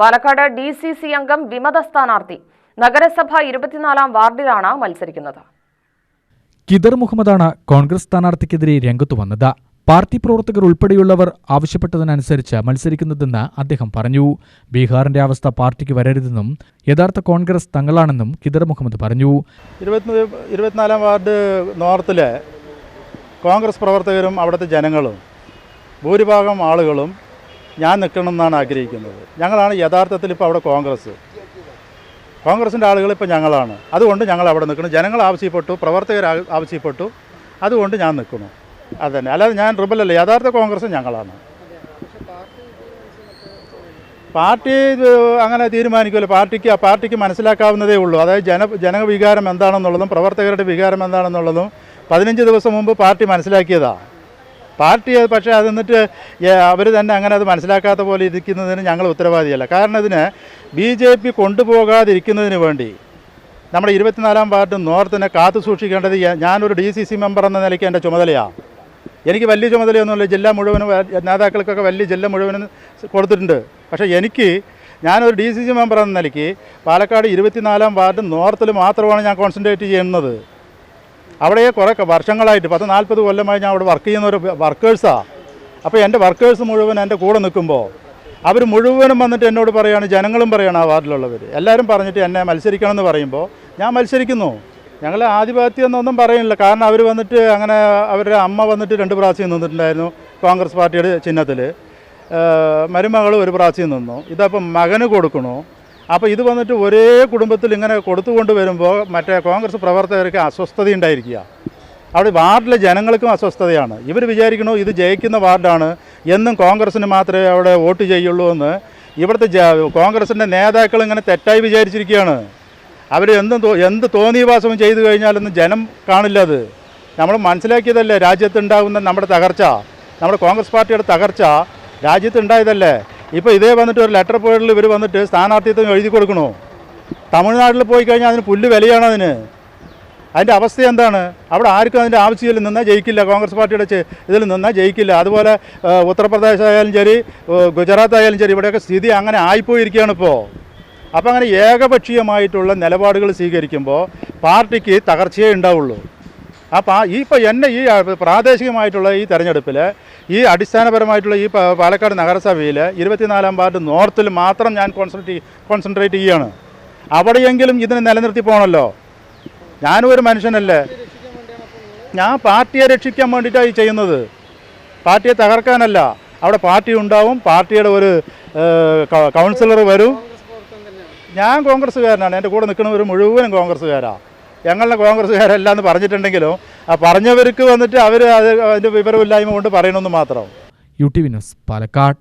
Palakkad D C C അംഗം വിമത സ്ഥാനാർത്ഥി. നഗരസഭ ഇരുപത്തിനാലാം വാർഡിലാണ് മത്സരിക്കുന്നത്. കിദർ മുഹമ്മദാണ് കോൺഗ്രസ് സ്ഥാനാർത്ഥിക്കെതിരെ രംഗത്തു വന്നത്. പാർട്ടി പ്രവർത്തകർ ഉൾപ്പെടെയുള്ളവർ ആവശ്യപ്പെട്ടതിനനുസരിച്ച് മത്സരിക്കുന്നതെന്ന് അദ്ദേഹം പറഞ്ഞു. ബീഹാറിന്റെ അവസ്ഥ പാർട്ടിക്ക് വരരുതെന്നും യഥാർത്ഥ കോൺഗ്രസ് തങ്ങളാണെന്നും കിദർ മുഹമ്മദ് പറഞ്ഞു. ഇരുപത്തി ഇരുപത്തിനാലാം വാർഡ് നോർത്തിലെ കോൺഗ്രസ് പ്രവർത്തകരും അവിടുത്തെ ജനങ്ങളും ഭൂരിഭാഗം ആളുകളും ഞാൻ നിൽക്കണമെന്നാണ് ആഗ്രഹിക്കുന്നത്. ഞങ്ങളാണ് യഥാർത്ഥത്തിൽ ഇപ്പോൾ അവിടെ കോൺഗ്രസ്. കോൺഗ്രസിന്റെ ആളുകൾ ഇപ്പോൾ ഞങ്ങളാണ്. അതുകൊണ്ട് ഞങ്ങൾ അവിടെ നിൽക്കണം ജനങ്ങൾ ആവശ്യപ്പെട്ടു പ്രവർത്തകർ ആവശ്യപ്പെട്ടു. അതുകൊണ്ട് ഞാൻ നിൽക്കുന്നു. അതന്നെ. അല്ലാതെ ഞാൻ റിബലല്ല യഥാർത്ഥ കോൺഗ്രസ് ഞങ്ങളാണ്. പാർട്ടി അങ്ങനെ തീരുമാനിക്കുമല്ലോ. പാർട്ടിക്ക് ആ പാർട്ടിക്ക് മനസ്സിലാക്കാവുന്നതേ ഉള്ളൂ. അതായത് ജന ജനവികാരം എന്താണെന്നുള്ളതും പ്രവർത്തകരുടെ വികാരം എന്താണെന്നുള്ളതും പതിനഞ്ച് ദിവസം മുമ്പ് പാർട്ടി മനസ്സിലാക്കിയതാണ് പാർട്ടി അത് പക്ഷേ അത് എന്നിട്ട് അവർ തന്നെ അങ്ങനെ അത് മനസ്സിലാക്കാത്ത പോലെ ഇരിക്കുന്നതിന് ഞങ്ങൾ ഉത്തരവാദിയല്ല. കാരണം ഇതിന് ബി ജെ പി കൊണ്ടുപോകാതിരിക്കുന്നതിന് വേണ്ടി നമ്മുടെ ഇരുപത്തിനാലാം വാർഡ് നോർത്തിനെ കാത്തു സൂക്ഷിക്കേണ്ടത് ഞാനൊരു ഡി സി സി മെമ്പർ എന്ന നിലയ്ക്ക് എന്റെ ചുമതലയാണ് എനിക്ക് വലിയ ചുമതലയൊന്നുമില്ല. ജില്ല മുഴുവനും നേതാക്കൾക്കൊക്കെ വലിയ ജില്ല മുഴുവനും കൊടുത്തിട്ടുണ്ട്. പക്ഷേ എനിക്ക് ഞാനൊരു ഡി സി സി മെമ്പർ എന്ന നിലയ്ക്ക് പാലക്കാട് ഇരുപത്തിനാലാം വാർഡ് നോർത്തിൽ മാത്രമാണ് ഞാൻ കോൺസെൻട്രേറ്റ് ചെയ്യുന്നത്. അവിടെ കുറേ വർഷങ്ങളായിട്ട് പത്ത് നാൽപ്പത് കൊല്ലമായി ഞാൻ അവിടെ വർക്ക് ചെയ്യുന്ന ഒരു വർക്കേഴ്സാണ് അപ്പോൾ എന്റെ വർക്കേഴ്സ് മുഴുവൻ എന്റെ കൂടെ നിൽക്കുമ്പോൾ അവർ മുഴുവനും വന്നിട്ട് എന്നോട് പറയുകയാണ് ജനങ്ങളും പറയുകയാണ് ആ വാർഡിലുള്ളവർ എല്ലാവരും പറഞ്ഞിട്ട് എന്നെ മത്സരിക്കണം എന്ന് പറയുമ്പോൾ ഞാൻ മത്സരിക്കുന്നു. ഞങ്ങൾ ആധിപത്യം എന്നൊന്നും പറയുന്നില്ല. കാരണം അവർ വന്നിട്ട് അങ്ങനെ അവരുടെ അമ്മ വന്നിട്ട് രണ്ട് പ്രാവശ്യം നിന്നിട്ടുണ്ടായിരുന്നു കോൺഗ്രസ് പാർട്ടിയുടെ ചിഹ്നത്തിൽ മരുമകൾ ഒരു പ്രാവശ്യം നിന്നു. ഇതപ്പം മകന് കൊടുക്കണു? അപ്പോൾ ഇത് വന്നിട്ട് ഒരേ കുടുംബത്തിൽ ഇങ്ങനെ കൊടുത്തുകൊണ്ട് വരുമ്പോൾ മറ്റേ കോൺഗ്രസ് പ്രവർത്തകർക്ക് അസ്വസ്ഥത ഉണ്ടായിരിക്കുക അവിടെ വാർഡിലെ ജനങ്ങൾക്കും അസ്വസ്ഥതയാണ്. ഇവർ വിചാരിക്കണോ ഇത് ജയിക്കുന്ന വാർഡാണ് എന്നും കോൺഗ്രസ്സിന് മാത്രമേ അവിടെ വോട്ട് ചെയ്യുള്ളൂ എന്ന്. ഇവിടുത്തെ കോൺഗ്രസിന്റെ നേതാക്കൾ ഇങ്ങനെ തെറ്റായി വിചാരിച്ചിരിക്കുകയാണ്. അവർ എന്തും എന്ത് തോന്നിയവാസവും ചെയ്തു കഴിഞ്ഞാലൊന്നും ജനം കാണില്ല അത്. നമ്മൾ മനസ്സിലാക്കിയതല്ലേ രാജ്യത്തുണ്ടാകുന്ന നമ്മുടെ തകർച്ച? നമ്മുടെ കോൺഗ്രസ് പാർട്ടിയുടെ തകർച്ച രാജ്യത്തുണ്ടായതല്ലേ ഇപ്പോൾ ഇതേ വന്നിട്ട് ഒരു ലെറ്റർ പേഡിൽ ഇവർ വന്നിട്ട് സ്ഥാനാർത്ഥിത്വം എഴുതി കൊടുക്കണോ? തമിഴ്നാട്ടിൽ പോയി കഴിഞ്ഞാൽ അതിന് പുല്ല് വിലയാണ് അതിന്? അതിന്റെ അവസ്ഥ എന്താണ്? അവിടെ ആർക്കും അതിന്റെ ആവശ്യത്തിൽ നിന്നാൽ ജയിക്കില്ല. കോൺഗ്രസ് പാർട്ടിയുടെ ഇതിൽ നിന്നാൽ ജയിക്കില്ല. അതുപോലെ ഉത്തർപ്രദേശ് ആയാലും ശരി ഗുജറാത്ത് ആയാലും ശരി ഇവിടെയൊക്കെ സ്ഥിതി അങ്ങനെ ആയിപ്പോയിരിക്കുകയാണ് ഇപ്പോൾ അപ്പോൾ അങ്ങനെ ഏകപക്ഷീയമായിട്ടുള്ള നിലപാടുകൾ സ്വീകരിക്കുമ്പോൾ പാർട്ടിക്ക് തകർച്ചയേ ഉണ്ടാവുള്ളൂ. ആ ഈ ഇപ്പോൾ എന്നെ ഈ പ്രാദേശികമായിട്ടുള്ള ഈ തെരഞ്ഞെടുപ്പിൽ ഈ അടിസ്ഥാനപരമായിട്ടുള്ള ഈ പാലക്കാട് നഗരസഭയിൽ ഇരുപത്തിനാലാം വാർഡ് നോർത്തിൽ മാത്രം ഞാൻ കോൺസെൻട്രേറ്റ് കോൺസെൻട്രേറ്റ് ചെയ്യുകയാണ് അവിടെയെങ്കിലും ഇതിനെ നിലനിർത്തി പോകണമല്ലോ ഞാനും ഒരു മനുഷ്യനല്ലേ. ഞാൻ പാർട്ടിയെ രക്ഷിക്കാൻ വേണ്ടിയിട്ടാണ് ഈ ചെയ്യുന്നത്. പാർട്ടിയെ തകർക്കാനല്ല. അവിടെ പാർട്ടി ഉണ്ടാവും പാർട്ടിയുടെ ഒരു കൗൺസിലർ വരും. ഞാൻ കോൺഗ്രസ്സുകാരനാണ്. എന്റെ കൂടെ നിൽക്കുന്നവർ മുഴുവനും കോൺഗ്രസ്സുകാരാണ് ഞങ്ങളുടെ കോൺഗ്രസ്സുകാരല്ല എന്ന് പറഞ്ഞിട്ടുണ്ടെങ്കിലും ആ പറഞ്ഞവർക്ക് വന്നിട്ട് അവർ അത് അതിന്റെ വിവരമില്ലായ്മ കൊണ്ട് പറയണമെന്ന് മാത്രം. U T V news Palakkad.